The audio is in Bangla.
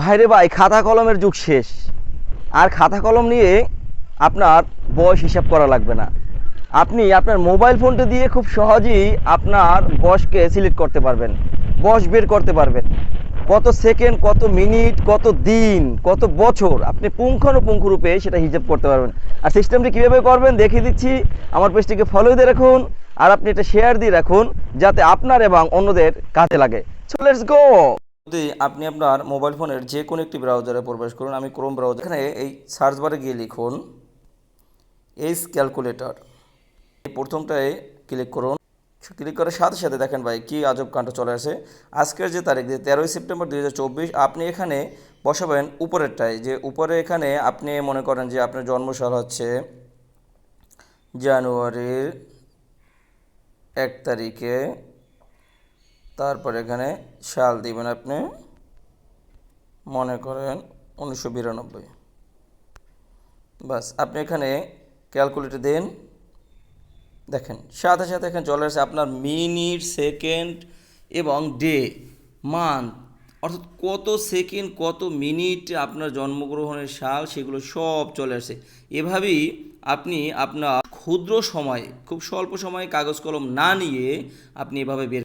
ভাইরে ভাই, খাতা কলমের যুগ শেষ। আর খাতা কলম নিয়ে আপনার বয়স হিসাব করা লাগবে না। আপনি আপনার মোবাইল ফোনটা দিয়ে খুব সহজেই আপনার বয়সকে সিলেক্ট করতে পারবেন, বয়স বের করতে পারবেন। কত সেকেন্ড, কত মিনিট, কত দিন, কত বছর, আপনি পুঙ্খানুপুঙ্খ রূপে সেটা হিসাব করতে পারবেন। আর সিস্টেমটি কীভাবে করবেন দেখিয়ে দিচ্ছি। আমার পেজটিকে ফলো দিয়ে রাখুন, আর আপনি এটা শেয়ার দিয়ে রাখুন, যাতে আপনার এবং অন্যদের কাজে লাগে। সো লেটস গো যদি আপনি আপনার মোবাইল ফোনের যে কোনো একটি ব্রাউজারে প্রবেশ করুন, আমি ক্রোম ব্রাউজার এখানে এই সার্চ বারে গিয়ে লিখুন এইস ক্যালকুলেটর এই প্রথমটায় ক্লিক করুন। ক্লিক করার সাথে সাথে দেখেন ভাই, কী আজব কাণ্ড চলে আসে। আজকের যে তারিখ, যে তেরোই সেপ্টেম্বর দু হাজার চব্বিশ, আপনি এখানে বসাবেন উপরেরটায়, যে উপরে এখানে আপনি মনে করেন যে আপনার জন্মসাল হচ্ছে জানুয়ারির এক তারিখে তারপর এখানে সাল দিবেন আপনি, মনে করেন উনিশশো বিরানব্বই। বাস, আপনি এখানে ক্যালকুলেটর দেন। দেখেন, সাথে সাথে এখানে চলে আসে আপনার মিনিট, সেকেন্ড এবং ডে, মান্থ। অর্থাৎ কত সেকেন্ড, কত মিনিট আপনার জন্মগ্রহণের সাল, সেগুলো সব চলে আসে। এভাবেই আপনি আপনার ক্ষুদ্র সময়ে, খুব স্বল্প সময়ে কাগজ কলম না নিয়ে আপনি এভাবে বের